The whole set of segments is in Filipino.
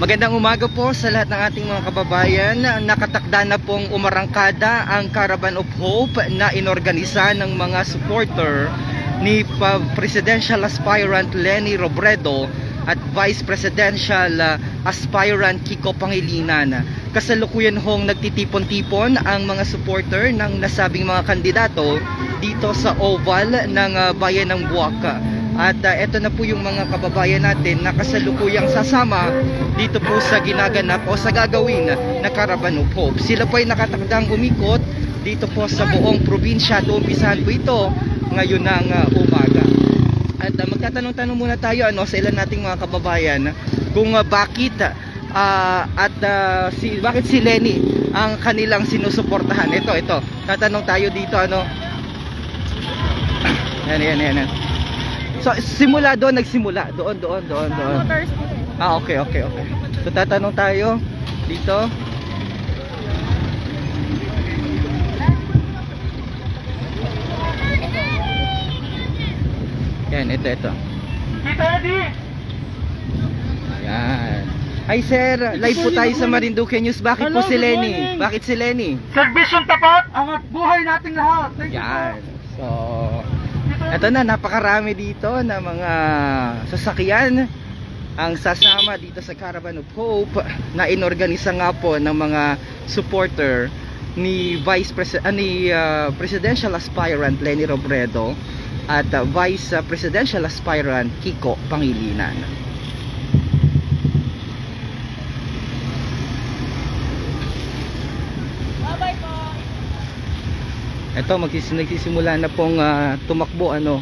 Magandang umaga po sa lahat ng ating mga kababayan. Nakatakda na pong umarangkada ang Caravan of Hope na inorganisa ng mga supporter ni Presidential Aspirant Lenny Robredo at Vice Presidential uh, Aspirant Kiko Pangilinan. Kasalukuyan hong nagtitipon-tipon ang mga supporter ng nasabing mga kandidato dito sa oval ng uh, Bayan ng Buwaka. At uh, ito na po yung mga kababayan natin na kasalukuyang sasama dito po sa ginaganap o sa gagawin na Caravan of Hope. Sila po ay nakatakdang umikot dito po sa buong probinsya. Umpisahan po ito ngayon ng uh, umaga. At uh, magtatanong-tanong muna tayo ano sa ilan nating mga kababayan kung uh, bakit uh, at uh, si bakit si Lenny ang kanilang sinusuportahan. Ito, ito. Tatanong tayo dito ano. Yan, yan, yan. yan. So, simula doon, nagsimula. Doon, doon, doon, doon. Po. Ah, okay, okay, okay. So, tatanong tayo dito. Yan, ito, ito. Tita Eddie! Yan. Hi sir, live po tayo sa Marinduque News. Bakit po Hello, si good Lenny? Bakit si Lenny? Servisyon tapat, angat buhay nating lahat. Thank you Yan. So, po. Ito na, napakarami dito na mga sasakyan ang sasama dito sa Caravan of Hope na inorganisa nga po ng mga supporter ni Vice Presi- ah, ni ah, Presidential Aspirant Lenny Robredo at ah, Vice Presidential Aspirant Kiko Pangilinan. Ito magsis nagsisimula na pong ah, tumakbo ano.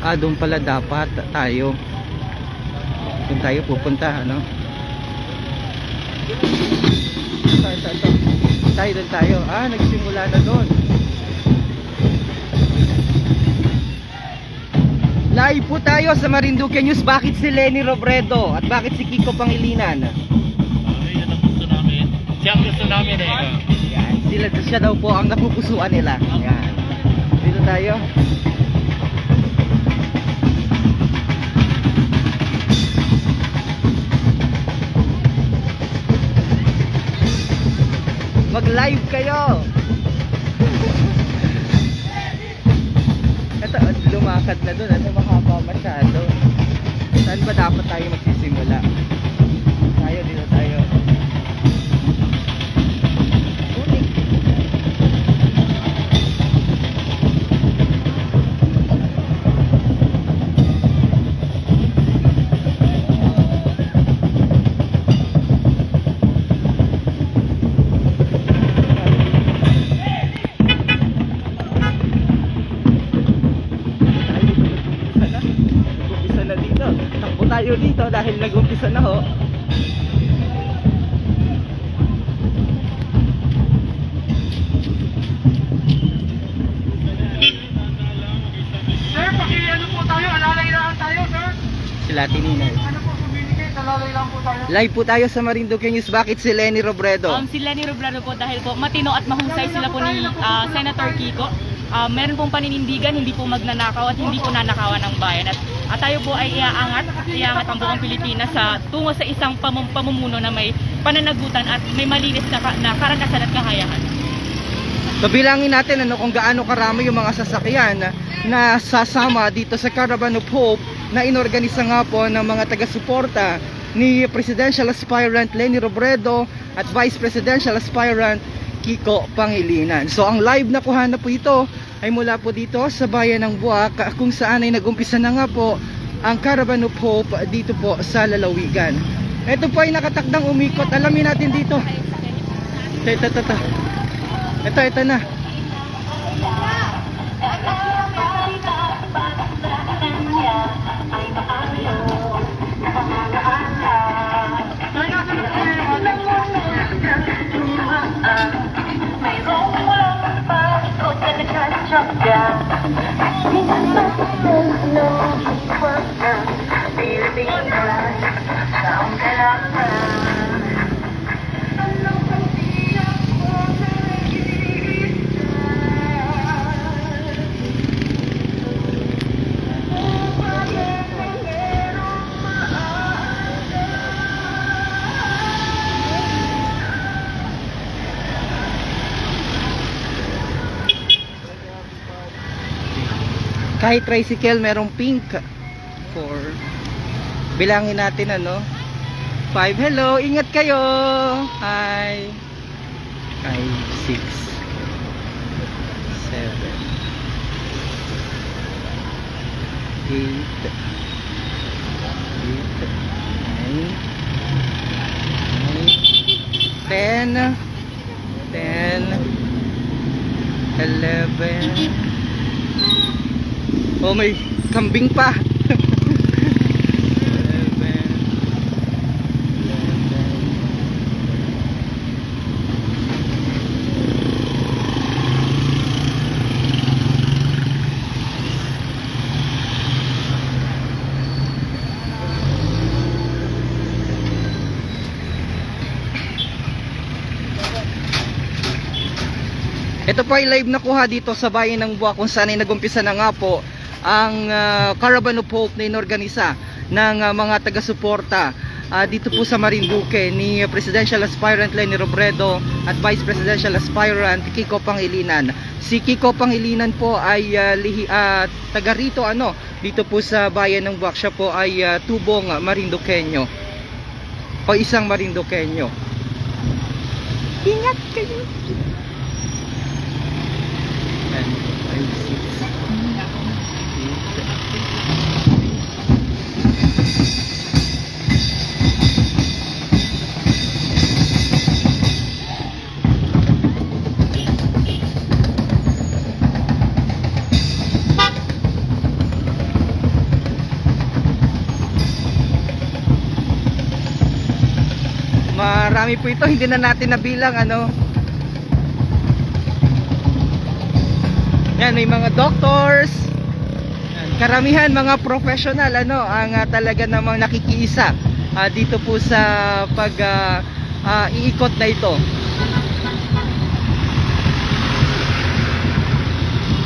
Ah, doon pala dapat tayo. Doon tayo pupunta ano. Ito, ito, ito. Tayo doon tayo. Ah, nagsimula na doon. Live po tayo sa Marinduque News. Bakit si Lenny Robredo at bakit si Kiko Pangilinan? Ay, yan ang gusto namin. Siya ang gusto namin eh. Yan, sila siya daw po ang napupusuan nila. Yan. Dito tayo. Mag-live kayo. Ito, lumakad na doon. Ano, mahaba masyado. Saan ba dapat tayo magsisimula? Tayo. Live po tayo sa Marinduque News. Bakit si Lenny Robredo? Um, sila ni Robredo po dahil po matino at mahusay sila po ni ah, Senator Kiko. Ah, meron pong paninindigan, hindi po magnanakaw at hindi po nanakawan ng bayan. At, at tayo po ay iaangat, iaangat ang buong Pilipinas sa tungo sa isang pamum- pamumuno na may pananagutan at may malinis na, ka- na karanasan at kakayahan. So bilangin natin ano kung gaano karami yung mga sasakyan na sasama dito sa Caravan of Hope na inorganisa nga po ng mga taga-suporta ni Presidential Aspirant Lenny Robredo at Vice Presidential Aspirant Kiko Pangilinan. So ang live na kuhana po ito ay mula po dito sa bayan ng Buwak kung saan ay nagumpisa na nga po ang Caravan of Hope dito po sa Lalawigan. Ito po ay nakatakdang umikot. Alamin natin dito. Ito, ito, ito, ito. Ito, na. Sir, Kahit tricycle, merong pink. 4. Bilangin natin ano. 5. Hello, ingat kayo. Hi. 5, 6, 7, 8, 9, 10, 10, 11, Oh, may kambing pa. 11, 11, Ito po ay live na kuha dito sa bayan ng Buwa kung saan ay nagumpisa na nga po ang ah, Caravan of Hope na inorganisa ng ah, mga taga-suporta ah, dito po sa Marinduque ni Presidential Aspirant Lenny Robredo at Vice Presidential Aspirant Kiko Pangilinan. Si Kiko Pangilinan po ay ah, lihi, ah, taga rito ano, dito po sa bayan ng Buwak. Siya po ay ah, tubong Marinduqueño o isang Marinduqueño. Ingat kayo! and Po ito, hindi na natin nabilang ano. Yan, may mga doctors. Karamihan mga professional ano ang ah, talaga namang nakikiisa ah, dito po sa pag ah, ah, iikot na ito.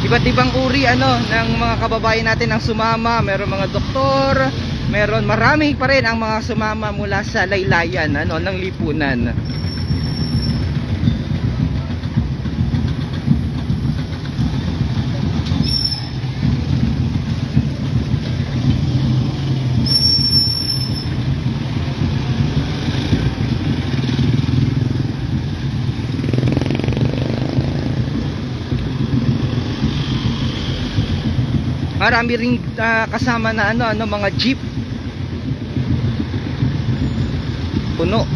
Iba't ibang uri ano ng mga kababayan natin ang sumama, meron mga doktor, meron marami pa rin ang mga sumama mula sa laylayan ano ng lipunan. Marami ring ah, kasama na ano ano mga jeep. Puno.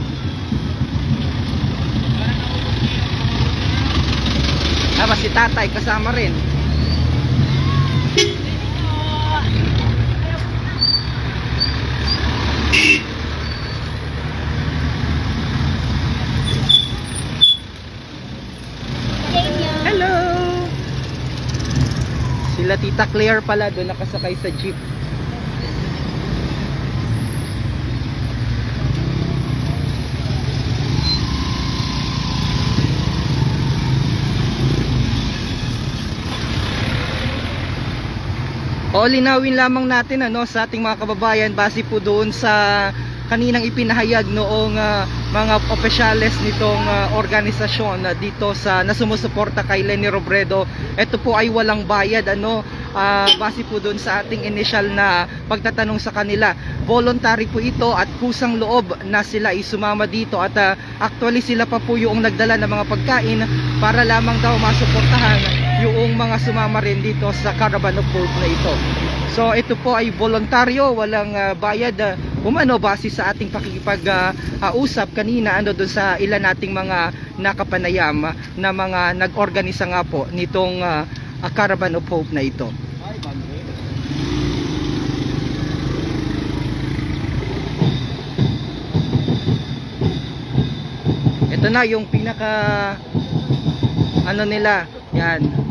Ah, si tatay kasama rin. Hello! Sila Tita Claire pala doon nakasakay sa jeep. O lamang natin ano sa ating mga kababayan base po doon sa kaninang ipinahayag noong ah, mga opisyales nitong ah, organisasyon na dito sa nasumusuporta kay Lenny Robredo. Ito po ay walang bayad ano ah, base po doon sa ating initial na pagtatanong sa kanila. Voluntary po ito at kusang loob na sila isumama dito at ah, actually sila pa po yung nagdala ng mga pagkain para lamang daw masuportahan yung mga sumama rin dito sa Caravan of Hope na ito. So ito po ay voluntaryo, walang ah, bayad uh, umano base sa ating pakikipag-usap kanina ano doon sa ilan nating mga nakapanayam ah, na mga nag-organisa nga po nitong ah, ah, Caravan of Hope na ito. Ito na yung pinaka ano nila, yan.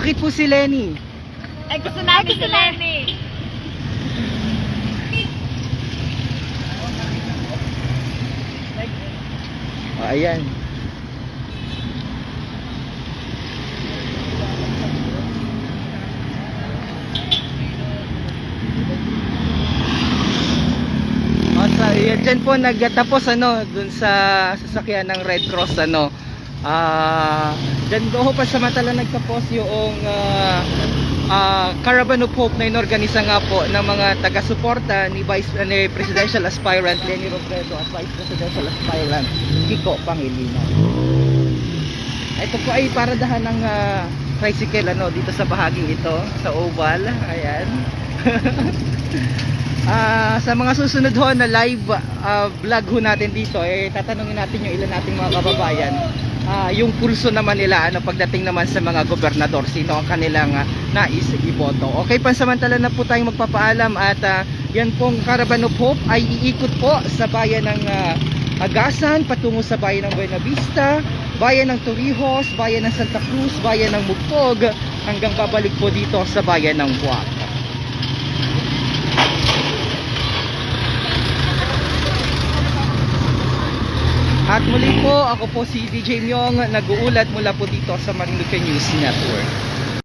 Bakit po si Lenny? Ay, gusto namin si Lenny. O, ayan. O, sa, yan, dyan po nagtatapos ano, dun sa sasakyan ng Red Cross ano. Ah, dyan doon pa samantala nagtapos yung ah, ah, Caravan of Hope na inorganisa nga po ng mga taga-suporta ni Vice ni Presidential Aspirant Lenny Robredo at Vice Presidential Aspirant Kiko Pangilinan. Ito po ay paradahan ng ah, tricycle ano dito sa bahaging ito sa oval. Ayan. Ah, sa mga susunod ho na live ah, vlog ho natin dito eh tatanungin natin yung ilan nating mga kababayan ah, yung pulso naman nila ano pagdating naman sa mga gobernador sino ang kanilang ah, nais iboto. Okay, pansamantala na po tayong magpapaalam at ah, yan pong Caravan of Hope ay iikot po sa bayan ng ah, Agasan patungo sa bayan ng Buena Vista, bayan ng Torrijos, bayan ng Santa Cruz, bayan ng Mugpog hanggang babalik po dito sa bayan ng Buwak. At muli po, ako po si DJ Myong, nag-uulat mula po dito sa Marinduque News Network.